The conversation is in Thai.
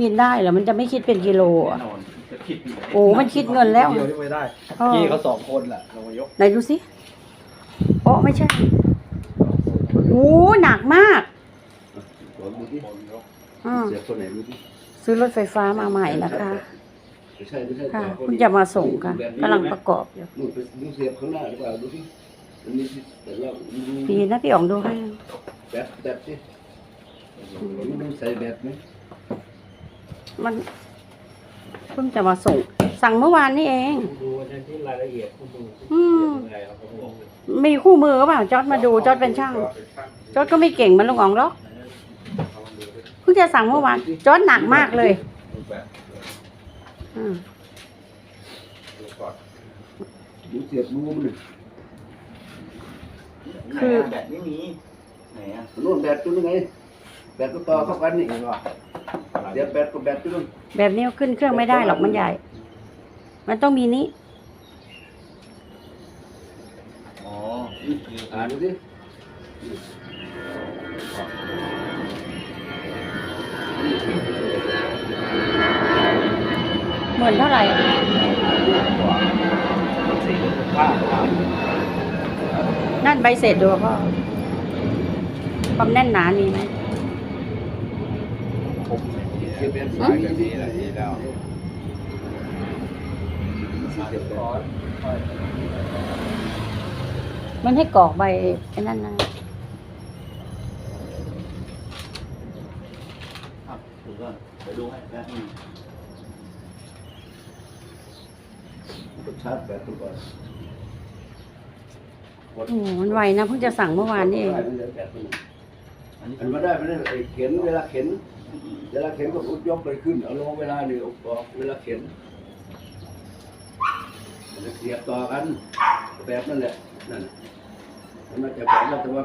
มินได้เหรอมันจะไม่คิดเป็นกิโลแน่อะนอนจะคิดยู่โอ้มันคิดเงินแล้วเดียวที่ไม่ได้เออพี่เขาสองคนแหละลงมายกไหนดูสิโอ้ไม่ใช่โอ้หนักมากขอดูที่คนยกอ่าเสียบคนไหนดูที่ซื้อรถไฟฟ้ามาใหม่นะคะ ไม่ใช่ไม่ใช่ค่ะต่อคนคุณจะมาส่งค่ะกำลังประกอบอยู่นู่นไปดูเสียบข้างหน้าหรือเปล่าดูที่มันมีที่แต่เราดูดีนะพี่อ๋องดูให้ แบบแบบที่มันดูใส่แบบไหม มันเพิ่งจะมาส่ง สั่งเมื่อวานนี่เอง ดูในที่รายละเอียดคุณดูอืม ยังไงครับผมบอกเลยมีคู่มือเปล่าจอดมาดูจอดเป็นช่างจอดก็ไม่เก่งเหมันลุงอ๋องหรอกเพิ่งจะสั่งเมื่อวานจอดหนักมากเลยรูปแบบอืมดูก่อนดูเสียบรูมันคือแบบนี้มีไหนอะนู่นแบบตัวนึงไงแบบก็ต่อเข้ากันนี่นี่ว่ะ เสียบแบบกับแบบตัวนึงแบบนี้ขึ้นเครื่องไม่ได้หรอกมันใหญ่ มันต้องมีนี้ อ๋ออ่านดูสิเหมือนเท่าไหร่สี่ห้าห้านั่นใบเสร็จดูพ่อความแน่นหนามีไหม คมเสียบแบบสายกันดีแหละดีแล้วเสียบแบบมันให้กรอกใบไอ้นั่นนะดูก่อนไปดูให้นะชาร์จแบบตัวก่อนโอ้โหมันไวนะเพิ่งจะสั่งเมื่อวานนี่เองอันนี้อันมาได้ไม่ได้ไอ้เข็นเวลาเข็น เวลาเข็นก็ยกไปขึ้นเอาลงเวลาหนึ่งออกเวลาเข็นมันจะเสียบต่อกันแบบนั่นแหละนั่นน่ะมันจะแบบนั้นแต่ว่า